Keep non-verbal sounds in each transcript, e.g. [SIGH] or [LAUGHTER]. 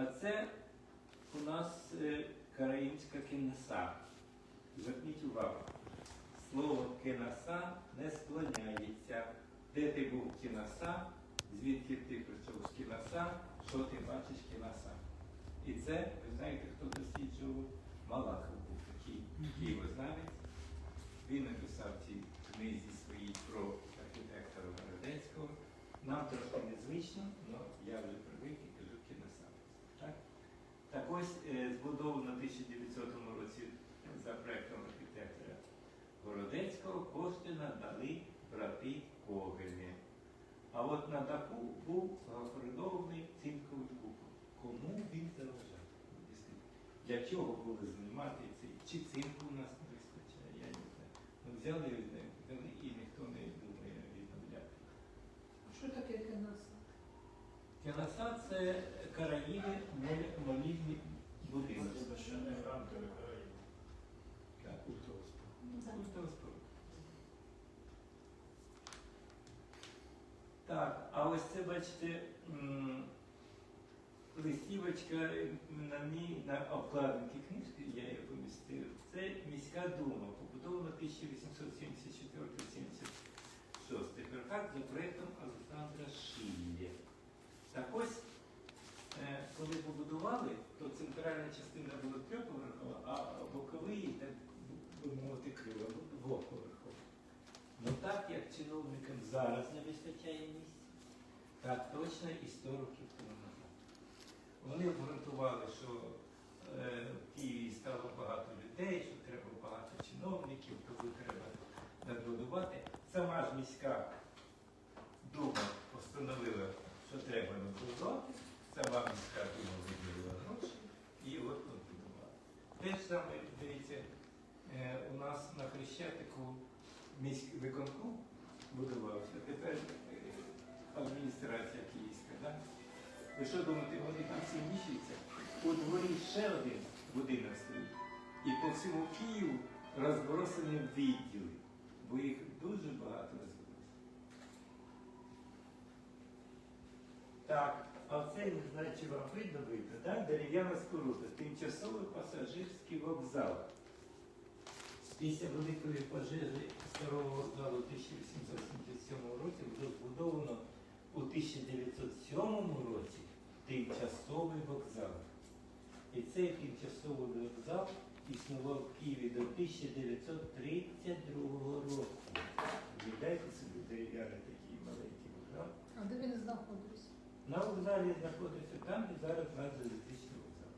А це у нас е, караїмська кінеса. Зверніть увагу. Слово кінаса не склоняється. Де ти був кінаса, звідки ти прийшов з кінаса, що ти бачиш кінаса. І це, ви знаєте, хто досліджував? Малахов був такий києвознавець. Він написав ці книзі свої про архітектора Городецького. Нам трошки незвично, але я вже привик і кажу кіносавець. Так? Так ось е, збудовано в 1900 році за проектом архітектора Городецького кошти надали брати Когені. А от на даху був гофридований цинковий купол. Кому він заважав? Для чого було знімати цей? Чи цинку у нас не вистачає, я не знаю. Ну, взяли, взяли і ніхто не думає відновляти. Що таке кіноса? Кіноса це Караїви молі- молільні будинки. Священний храм Телекараїв. Так. Культова споруда. Культова споруда. Так, а ось це, бачите, листівочка на ній, на обкладинці книжки, я її помістив. Це міська дума, побудована 1874-76. Верхак за проєктом Олександра Шиллі. Так ось, е, коли побудували, то центральна частина була трьохповерхова, а боковий, так би мовити, крила двоповерхова. Ну так як чиновникам зараз не вистачає місць, так точно і 100 років тому. Вони обґрунтували, що е, в Києві стало багато людей, що треба багато чиновників, тому треба надбудувати. Сама ж міська дума постановила, що треба надбудувати, сама міська дума виділила гроші і от надбудувала. Те ж саме, дивіться, е, у нас на Хрещатику міський виконком будувався, тепер адміністрація київська. Да? Ви що думаєте, вони там всі міщаться? У дворі ще один будинок стоїть. І по всьому Києву розбросані відділи, бо їх дуже багато розбросано. Так, а це чи вам видно видно, так? Дерев'яна споруда, тимчасовий пасажирський вокзал. Після великої пожежі старого вокзалу у 1877 році було збудовано у 1907 році тимчасовий вокзал. І цей тимчасовий вокзал існував в Києві до 1932 року. Віддайте собі дерев'яний такий маленький вокзал. А де він знаходився? На вокзалі знаходиться там, де зараз у нас залізничний вокзал.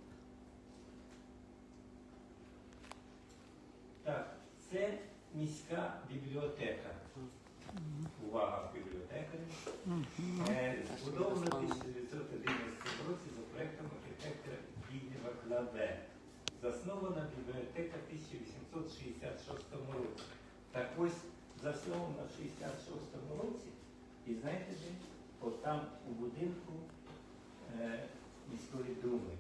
Так, це міська бібліотека. Увага бібліотекарі. Збудована в 1911 році за проектом архітектора Гігнєва Клаве. Заснована бібліотека в 1866 році. Так ось заснована в 66 році. І знаєте де? От там у будинку е, міської думи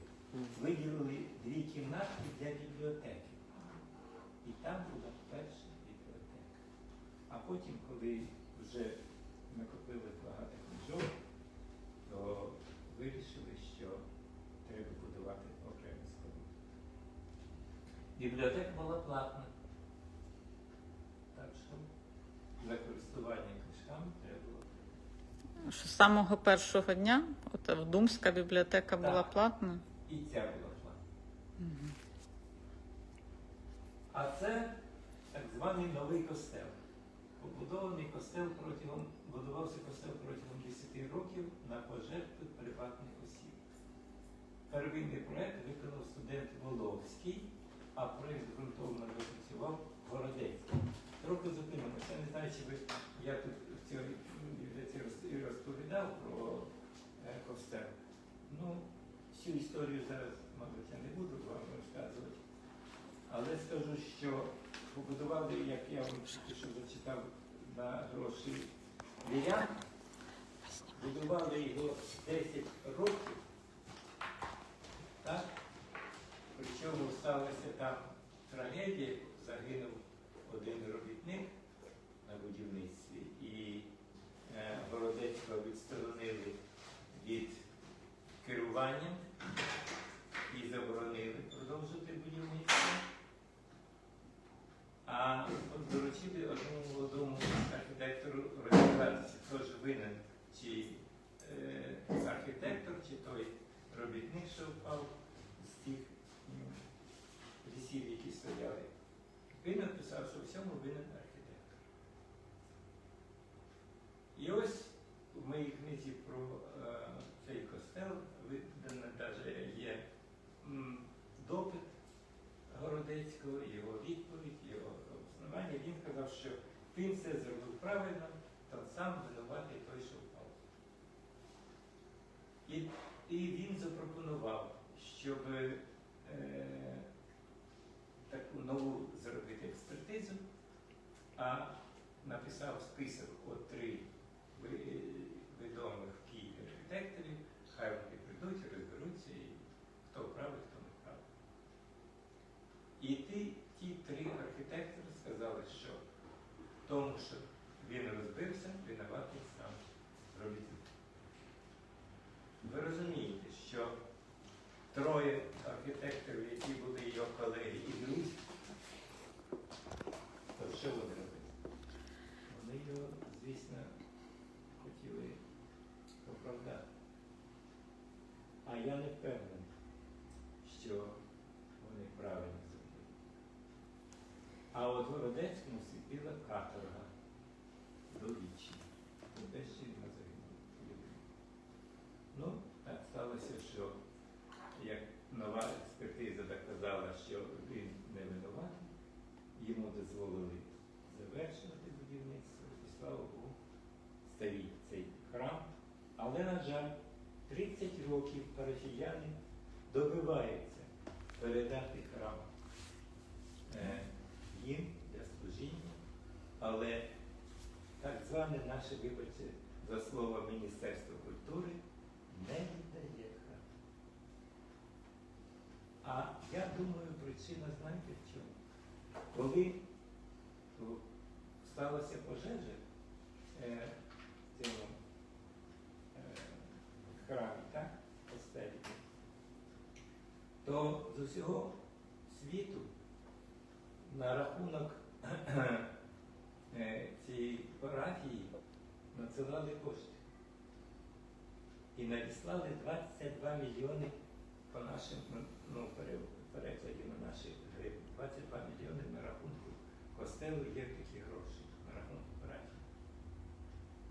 виділили дві кімнатки для бібліотеки. І там була перша. А потім, коли вже накопили багато книжок, то вирішили, що треба будувати окремі споруди. Бібліотека була платна. Так що за користування книжками треба було. Що з самого першого дня от Думська бібліотека була платна. І ця була платна. А це так званий новий костел. Побудований костел протягом, будувався костел протягом 10 років на пожертви приватних осіб. Первинний проект виконав студент Воловський, а проект ґрунтовно розпрацював Городецький. Трохи зупинимося. Не знаю, чи ви я тут в цій розповідав про е, костел. Ну, всю історію зараз, мабуть, я не буду вам розказувати. Але скажу, що побудували, як я вам що зачитав на гроші вірян, будували його 10 років. Так? Причому сталася там трагедія, загинув один робітник на будівництві, і е, Городецького відсторонили від керування і заборонили продовжувати будівництво. А от доручили одному молодому архітектору розібратися, хто ж винен, чи е, архітектор, чи той робітник, що впав з тих лісів, які стояли. Він написав, що всьому винен архітектор. І ось в моїй книзі про е, цей костел видано навіть є м, допит Городецького, його відповідь, його основання. Він казав, що він все зробив правильно, та сам винуватий той, що впав. І, і він запропонував, щоб е, таку нову зробити експертизу, а написав список от три ви- відомих в Києві архітекторів, хай вони прийдуть, розберуться, і хто правий, хто не правий. І ті, ті три архітектори сказали, що в тому, що він розбився, винуватий сам робітник. Ви розумієте, що троє архітекторів, які були його колеги і друзі, то що вони робили? Вони його, звісно, хотіли оправдати. А я не впевнений, що вони правильно зробили. А от Городецькому світила каторга довічі. Одещина загинула. Ну, так сталося, що як нова експертиза доказала, що він не винуватий, йому дозволили завершувати будівництво і слава Богу, стоїть цей храм. Але, на жаль, 30 років парафіяни добиваються передати храм е, їм для служіння, але так зване наше, вибачте, за слово Міністерство культури не віддає храм. А я думаю, причина, знаєте в чому? Коли сталася пожежа е, в е, храмі, так, костелі, то з усього світу на рахунок [CLEARS THROAT] е, цієї парафії надсилали кошти. І надіслали 22 мільйони по нашим, ну, ну, пере- перекладі на наші гривні. 22 мільйони на рахунку костелу є такі гроші на рахунку парафії.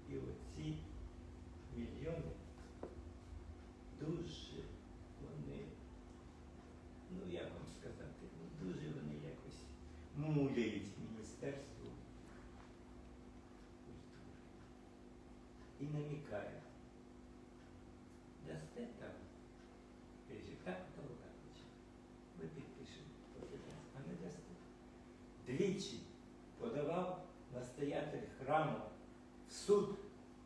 І оці мільйони дуже вони, ну як вам сказати, ну дуже вони якось муляють Міністерству культури. І намікають. Дасте там Кажу, так Толканович, ми підпишемо подивимось, а не дасте. Двічі подавав настоятель храму в суд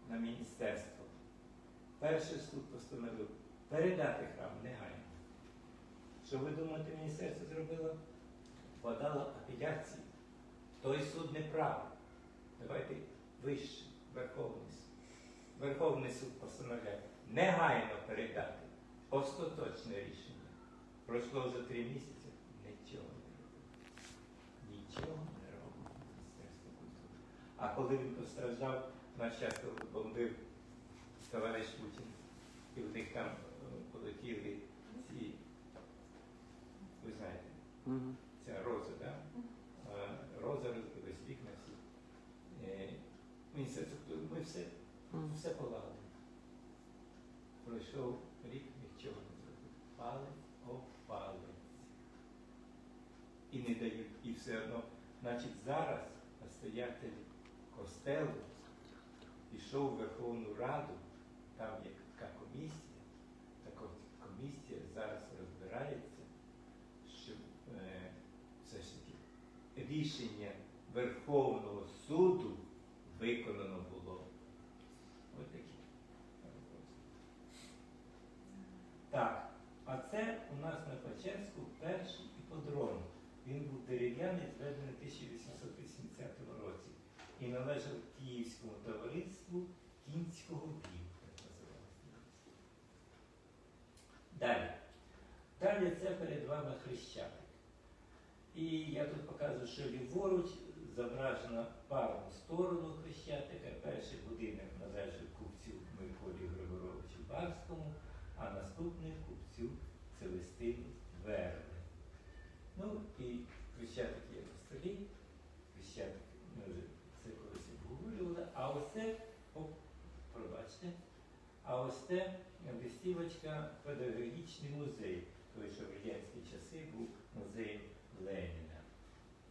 на міністерство. Перший суд постановив передати храм негайно. Що ви думаєте, міністерство зробило? Подало апеляцію. Той суд не правий. Давайте вище, Верховний суд. Верховний суд постановляє негайно передати. Остаточне рішення. Пройшло вже три місяці, нічого не робить. Нічого не робить Міністерство культури. А коли він постраждав, наш часто бомбив товариш Путін, і в них там е, полетіли ці, ви знаєте, ця роза, да? Е, роза розбилась, вікна всі. Е, Міністерство культури, ми все, все полагодили. Пройшов рік, нічого не зробив. Палець об палець. І не дають. І все одно, значить, зараз настоятель костелу пішов в Верховну Раду, там є така комісія, така комісія зараз розбирається, щоб е, все ж таки рішення Верховного суду виконано було. Ось такі. Так, а це у нас на Печерську перший іподром. Він був дерев'яний, зведений в 1880 році і належав Київському товариству кінського називалося. Далі. далі це перед вами хрещатик. І я тут показую, що ліворуч зображена парну сторону хрещатика. Перший будинок належить купцю Миколі Григоровичу Барському, а наступний купцю Целестину Верни. Ну і хрещатик є на столі. Хрещатик ми вже це колись обговорювали. А ось це, оп, пробачте, а ось це листівочка педагогічний музей, той, що в радянські часи був музей Леніна.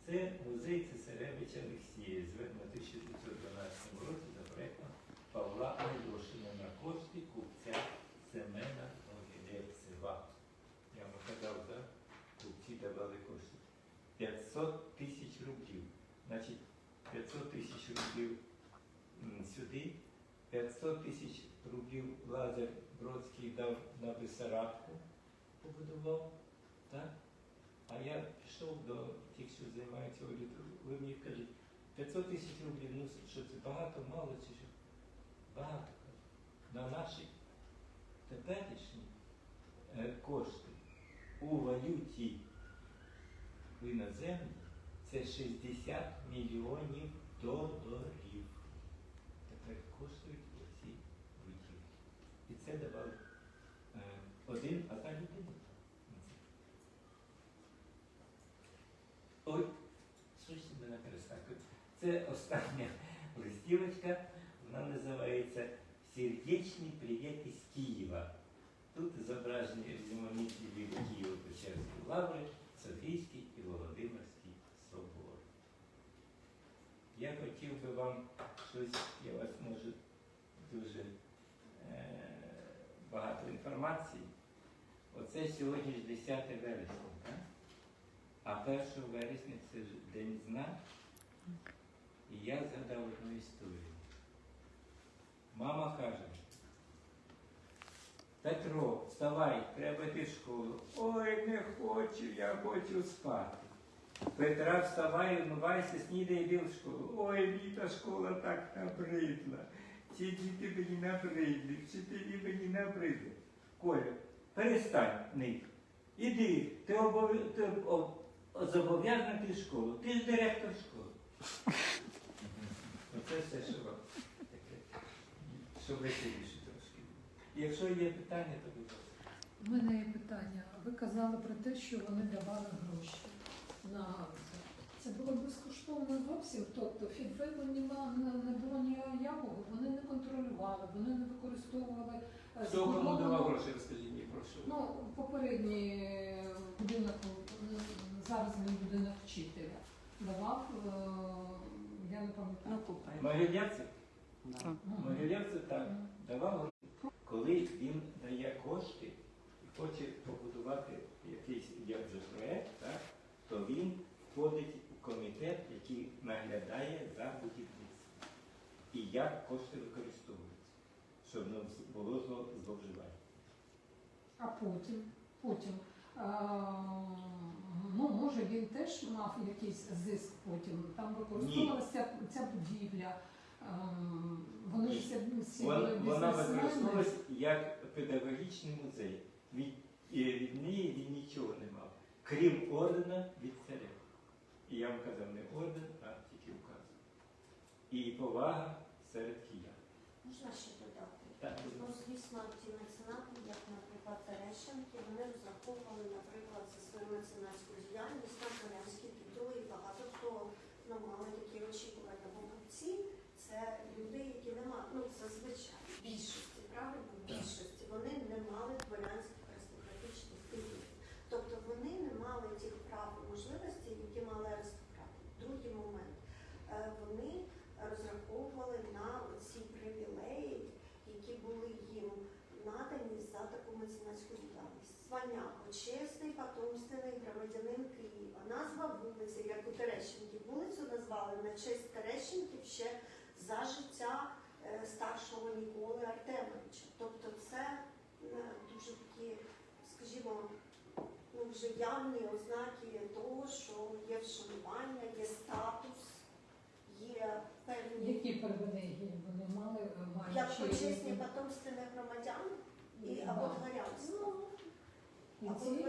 Це музей Цесаревича Олексія, зведено в 1912 році за проектом Павла Альошина на кошти купця Семена Могилєвцева. Я вам казав, да? купці давали кошти. 500 тисяч рублів. Значить, 500 тисяч рублів сюди, 500 тисяч рублів Лазар Бродський дав на Бесарабку, побудував, так? А я пішов до тих, що займаються аудитом. Ви мені кажуть, 500 тисяч рублів, ну що це багато, мало чи що? Багато. На наші теперішні е, кошти у валюті іноземній це 60 мільйонів доларів. Тепер коштують це давав е, один, одна людина. Ой, ж мене перескакує. Це остання листівочка, вона називається Сердечний привіт із Києва. Тут зображені різноманітні від Києво-Печерської лаври, Софійський і Володимирський собор. Я хотів би вам щось, я вас можу дуже інформації. Оце сьогодні ж 10 вересня, так? а 1 вересня це ж День знань. І я згадав одну історію. Мама каже, Петро, вставай, треба йти в школу. Ой, не хочу, я хочу спати. Петра, вставай, умивайся, снідай, йди в школу. Ой, мені та школа так набридла. Ці діти мені набридли, вчителі мені набридли. Коля, перестань нить. Іди, ти, обов... ти об- зобов'язаний йти школу. Ти ж директор школи. Оце все, що вам таке. Щоб веселіше трошки. Якщо є питання, то будь ласка. У мене є питання. Ви казали про те, що вони давали гроші на галузі. Це було безкоштовно зовсім, тобто фідбеку нема- не, було ніякого, вони не контролювали, вони не використовували Хто кому давав гроші, розкажіть мені, прошу. Ну, попередній е, будинок, е, зараз він будинок вчителя. Давав, е, я не пам'ятаю. Ну. Могилявцев так. Давав гроші. Коли він дає кошти і хоче побудувати якийсь як же проект, так, то він входить у комітет, який наглядає за будівництвом. І як кошти використовуються, щоб не було зло- зловживань. А потім, потім, ну, може він теж мав якийсь зиск потім. Там використовувалася ця будівля. Вони Ні. всі, всі були вона бізнесмени. використовувалась як педагогічний музей. Від, і від неї він нічого не мав, крім ордена від царя. І я вам казав не орден, а тільки указ. І повага серед киян. Можна ще додати? Ну, звісно, ті меценати, як, наприклад, Терещенки, вони розраховували, наприклад, за свою меценатську діяльність на дворянські титули, і багато хто ну, мали такі очікування. Бо купці це люди, які не мали, ну, зазвичай, в більшості, правильно, в більшості, вони не мали дворянських аристократичних титулів. Тобто вони не мали тих прав і можливостей, які мали аристократи. Другий момент. Е, Вони розраховували на ці привілеї, які були їм надані за таку меценатську діяльність. Звання почесний, потомственний громадянин Києва. Вулиці, як у Терещенків. Вулицю назвали на честь Терещенків ще за життя е, старшого Ніколи Артемовича. Тобто це е, дуже такі, скажімо, ну, вже явні ознаки того, що є вшанування, є статус, є певні Які привілегії вони мали, е, маючи... як почесні потомственних громадян і або дворянство. І Або ці,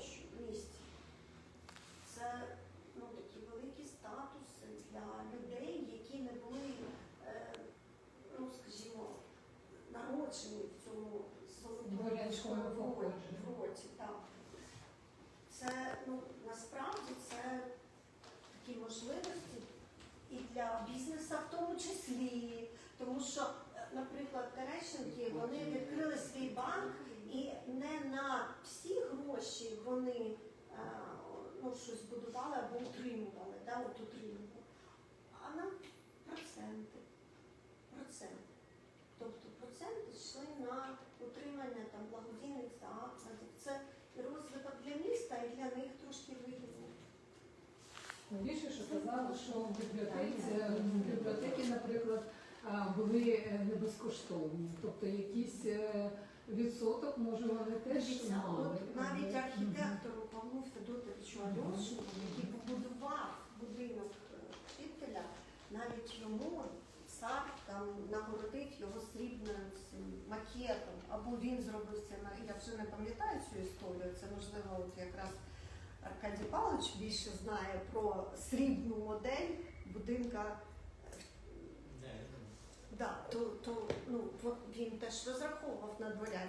площу в місті. Це ну, такі великі статуси для людей, які не були, е, ну скажімо, народжені в цьому солодовому році. Це ну, насправді це такі можливості і для бізнесу в тому числі, тому що, е, наприклад, Терещенки вони відкрили свій банк і не на всіх гроші вони е, ну, щось будували або утримували, да, от утримували, а на проценти. Проценти. Тобто проценти йшли на утримання там, благодійних закладів. Це розвиток для міста і для них трошки вигідно. Більше, що казали, що в бібліотеці, в бібліотеки, наприклад, були е, не безкоштовні. Тобто якийсь е, відсоток, може, вони теж Дивіться, от навіть архітектору Павлу Федотовичу Альошину, який побудував будинок е, вчителя, навіть йому цар там нагородив його срібним цим макетом, або він зробив це на я вже не пам'ятаю цю історію. Це можливо, от якраз Аркадій Павлович більше знає про срібну модель будинка. Да, то, то ну, він теж розраховував на дворянство.